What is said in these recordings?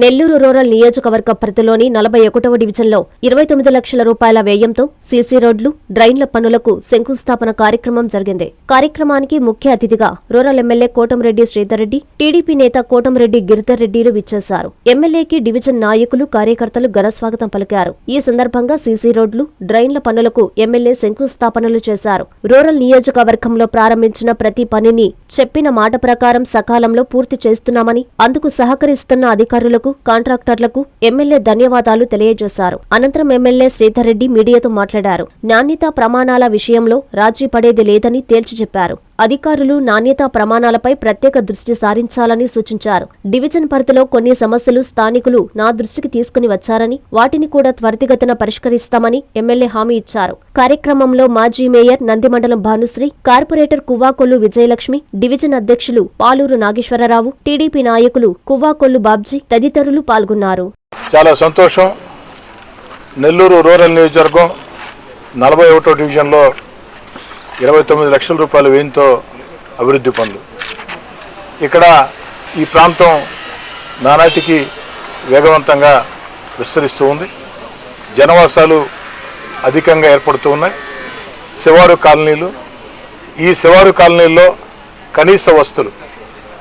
Nellore rural నియోజకవర్గ పరిధిలోని నలభై ఒకటవ డివిజన్లో ఇరవై తొమ్మిది లక్షల రూపాయల వ్యయంతో సీసీ రోడ్లు డ్రైన్ల పనులకు శంకుస్థాపన కార్యక్రమం జరిగింది. కార్యక్రమానికి ముఖ్య అతిథిగా rural MLA Kotamreddy Sridhar Reddy TDP నేత కోటంరెడ్డి గిరిధర్ రెడ్డిలు విచ్చేశారు. ఎమ్మెల్యేకి డివిజన్ నాయకులు కార్యకర్తలు ఘనస్వాగతం పలికారు. ఈ సందర్భంగా సీసీ రోడ్లు డ్రైన్ల పనులకు ఎమ్మెల్యే శంకుస్థాపనలు చేశారు. రూరల్ నియోజకవర్గంలో ప్రారంభించిన ప్రతి పనిని చెప్పిన మాట ప్రకారం సకాలంలో పూర్తి చేస్తున్నామని అందుకు సహకరిస్తున్న అధికారులకు కాంట్రాక్టర్లకు ఎమ్మెల్యే ధన్యవాదాలు తెలియజేశారు. అనంతరం ఎమ్మెల్యే శ్రీధర్ రెడ్డి మీడియాతో మాట్లాడారు. నాణ్యతా ప్రమాణాల విషయంలో రాజీ పడేది లేదని తేల్చి చెప్పారు. అధికారులు నాణ్యతా ప్రమాణాలపై ప్రత్యేక దృష్టి సారించాలని సూచించారు. డివిజన్ పరిధిలో కొన్ని సమస్యలు స్థానికులు నా దృష్టికి తీసుకుని వచ్చారని వాటిని కూడా త్వరితగతిన పరిష్కరిస్తామని ఎమ్మెల్యే హామీ ఇచ్చారు. కార్యక్రమంలో మాజీ mayor Nandimandalam Bhanushree corporator Kuvvakollu Vijayalakshmi division అధ్యక్షులు పాలూరు నాగేశ్వరరావు టీడీపీ నాయకులు కువ్వాకొల్లు బాబ్జీ తదితరులు పాల్గొన్నారు. చాలా సంతోషం. నెల్లూరు రూరల్ నియోజకవర్గం నలభై ఒకటో డివిజన్లో ఇరవై తొమ్మిది లక్షల రూపాయల వ్యయంతో అభివృద్ధి పనులు. ఇక్కడ ఈ ప్రాంతం నానాటికి వేగవంతంగా విస్తరిస్తూ ఉంది. జనవాసాలు అధికంగా ఏర్పడుతూ ఉన్నాయి. శివారు కాలనీలు ఈ శివారు కాలనీల్లో కనీస వస్తువులు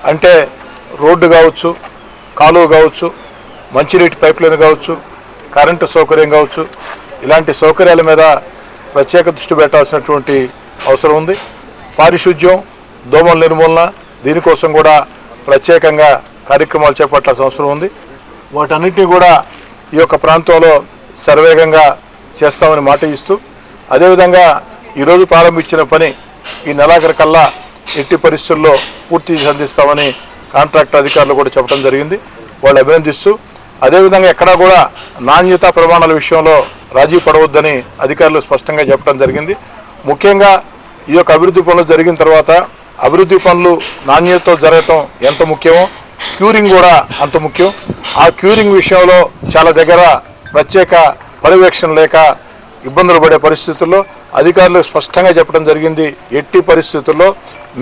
అంటే రోడ్డు కావచ్చు కాలువ కావచ్చు మంచినీటి పైప్లైన్ కావచ్చు కరెంటు సౌకర్యం కావచ్చు ఇలాంటి సౌకర్యాల మీద ప్రత్యేక దృష్టి పెట్టాల్సినటువంటి అవసరం ఉంది. పారిశుద్ధ్యం దోమల నిర్మూలన దీనికోసం కూడా ప్రత్యేకంగా కార్యక్రమాలు చేపట్టాల్సిన అవసరం ఉంది. వాటన్నిటిని కూడా ఈ యొక్క ప్రాంతంలో సర్వేగంగా చేస్తామని మాట ఇస్తూ అదేవిధంగా ఈరోజు ప్రారంభించిన పని ఈ నెలాఖరు కల్లా ఎట్టి పరిస్థితుల్లో పూర్తి చేసి అందిస్తామని కాంట్రాక్ట్ అధికారులు కూడా చెప్పడం జరిగింది. వాళ్ళు అభినందిస్తూ అదేవిధంగా ఎక్కడా కూడా నాణ్యతా ప్రమాణాల విషయంలో రాజీ పడవద్దని అధికారులు స్పష్టంగా చెప్పడం జరిగింది. ముఖ్యంగా ఈ యొక్క అభివృద్ధి పనులు జరిగిన తర్వాత అభివృద్ధి పనులు నాణ్యతతో జరగటం ఎంత ముఖ్యమో క్యూరింగ్ కూడా అంత ముఖ్యం. ఆ క్యూరింగ్ విషయంలో చాలా దగ్గర ప్రత్యేక పర్యవేక్షణ లేక ఇబ్బందులు పడే పరిస్థితుల్లో అధికారులు స్పష్టంగా చెప్పడం జరిగింది. ఎట్టి పరిస్థితుల్లో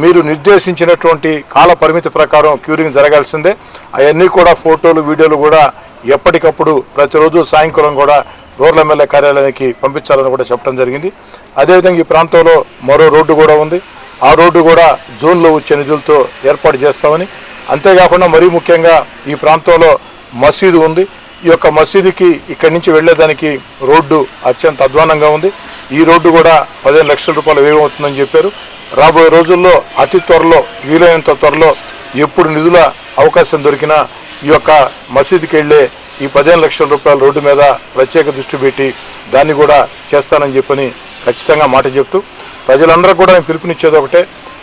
మీరు నిర్దేశించినటువంటి కాల పరిమితి ప్రకారం క్యూరింగ్ జరగాల్సిందే. అవన్నీ కూడా ఫోటోలు వీడియోలు కూడా ఎప్పటికప్పుడు ప్రతిరోజు సాయంకాలం కూడా రూరల్ ఎమ్మెల్యే కార్యాలయానికి పంపించాలని కూడా చెప్పడం జరిగింది. అదేవిధంగా ఈ ప్రాంతంలో మరో రోడ్డు కూడా ఉంది. ఆ రోడ్డు కూడా జూన్లో వచ్చే నిధులతో ఏర్పాటు చేస్తామని. అంతేకాకుండా మరీ ముఖ్యంగా ఈ ప్రాంతంలో మసీదు ఉంది. ఈ యొక్క మసీదుకి ఇక్కడి నుంచి వెళ్ళేదానికి రోడ్డు అత్యంత అధ్వానంగా ఉంది. ఈ రోడ్డు కూడా పదిహేను లక్షల రూపాయలు వేగం అవుతుందని చెప్పారు. రాబోయే రోజుల్లో అతి త్వరలో వీలైనంత త్వరలో ఎప్పుడు నిధుల అవకాశం దొరికినా ఈ యొక్క మసీదుకి వెళ్ళే ఈ పదిహేను లక్షల రూపాయల రోడ్డు మీద ప్రత్యేక దృష్టి పెట్టి దాన్ని కూడా చేస్తానని చెప్పని ఖచ్చితంగా మాట చెప్తూ ప్రజలందరూ కూడా నేను పిలుపునిచ్చేది ఒకటే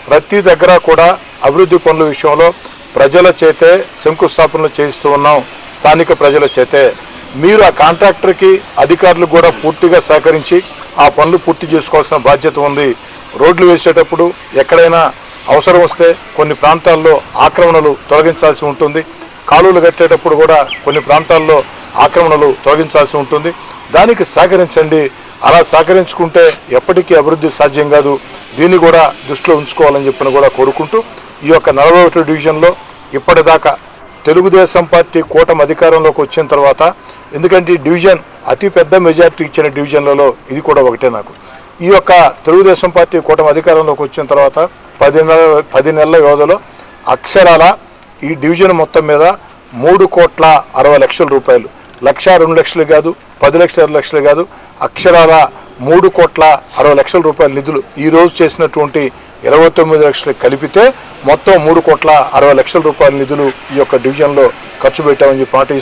ప్రతి దగ్గర కూడా అభివృద్ధి పనుల విషయంలో ప్రజల చేతే శంకుస్థాపనలు చేయిస్తూ ఉన్నాం స్థానిక ప్రజల చేతే. మీరు ఆ కాంట్రాక్టర్కి అధికారులు కూడా పూర్తిగా సహకరించి ఆ పనులు పూర్తి చేసుకోవాల్సిన బాధ్యత ఉంది. రోడ్లు వేసేటప్పుడు ఎక్కడైనా అవసరం వస్తే కొన్ని ప్రాంతాల్లో ఆక్రమణలు తొలగించాల్సి ఉంటుంది. కాలువలు కట్టేటప్పుడు కూడా కొన్ని ప్రాంతాల్లో ఆక్రమణలు తొలగించాల్సి ఉంటుంది. దానికి సహకరించండి. అలా సహకరించుకుంటే ఎప్పటికీ అభివృద్ధి సాధ్యం కాదు. దీన్ని కూడా దృష్టిలో ఉంచుకోవాలని చెప్పిన కూడా కోరుకుంటూ ఈ యొక్క నలభై ఒకటి డివిజన్లో ఇప్పటిదాకా తెలుగుదేశం పార్టీ కూటమి అధికారంలోకి వచ్చిన తర్వాత ఎందుకంటే ఈ డివిజన్ అతి పెద్ద మెజార్టీ ఇచ్చిన డివిజన్లలో ఇది కూడా ఒకటే నాకు. ఈ యొక్క తెలుగుదేశం పార్టీ కూటమి అధికారంలోకి వచ్చిన తర్వాత పది నెలల పది నెలల వ్యవధిలో అక్షరాల ఈ డివిజన్ మొత్తం మీద మూడు కోట్ల అరవై లక్షల రూపాయలు. లక్ష రెండు లక్షలు కాదు పది లక్షల ఇరవై లక్షలు కాదు అక్షరాల మూడు కోట్ల అరవై లక్షల రూపాయల నిధులు ఈరోజు చేసినటువంటి ఇరవై తొమ్మిది లక్షలు కలిపితే మొత్తం మూడు కోట్ల అరవై లక్షల రూపాయల నిధులు ఈ యొక్క డివిజన్లో ఖర్చు పెట్టామని చెప్పి మాట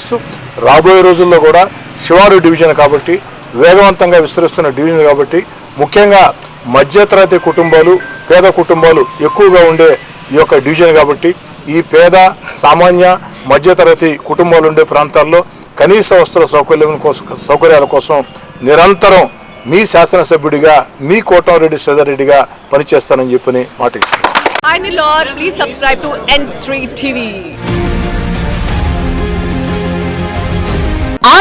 రాబోయే రోజుల్లో కూడా శివారు డివిజన్ కాబట్టి వేగవంతంగా విస్తరిస్తున్న డివిజన్ కాబట్టి ముఖ్యంగా మధ్యతరగతి కుటుంబాలు పేద కుటుంబాలు ఎక్కువగా ఉండే ఈ యొక్క డివిజన్ కాబట్టి ఈ పేద సామాన్య మధ్యతరగతి కుటుంబాలు ఉండే ప్రాంతాల్లో కనీస వస్తువుల సౌకర్యం కోసం సౌకర్యాల కోసం నిరంతరం మీ శాసనసభ్యుడిగా మీ కోటంరెడ్డి శ్రీధర్రెడ్డిగా పనిచేస్తానని చెప్పని మాట ఇచ్చాను Hi Nilor, please subscribe to N3 TV.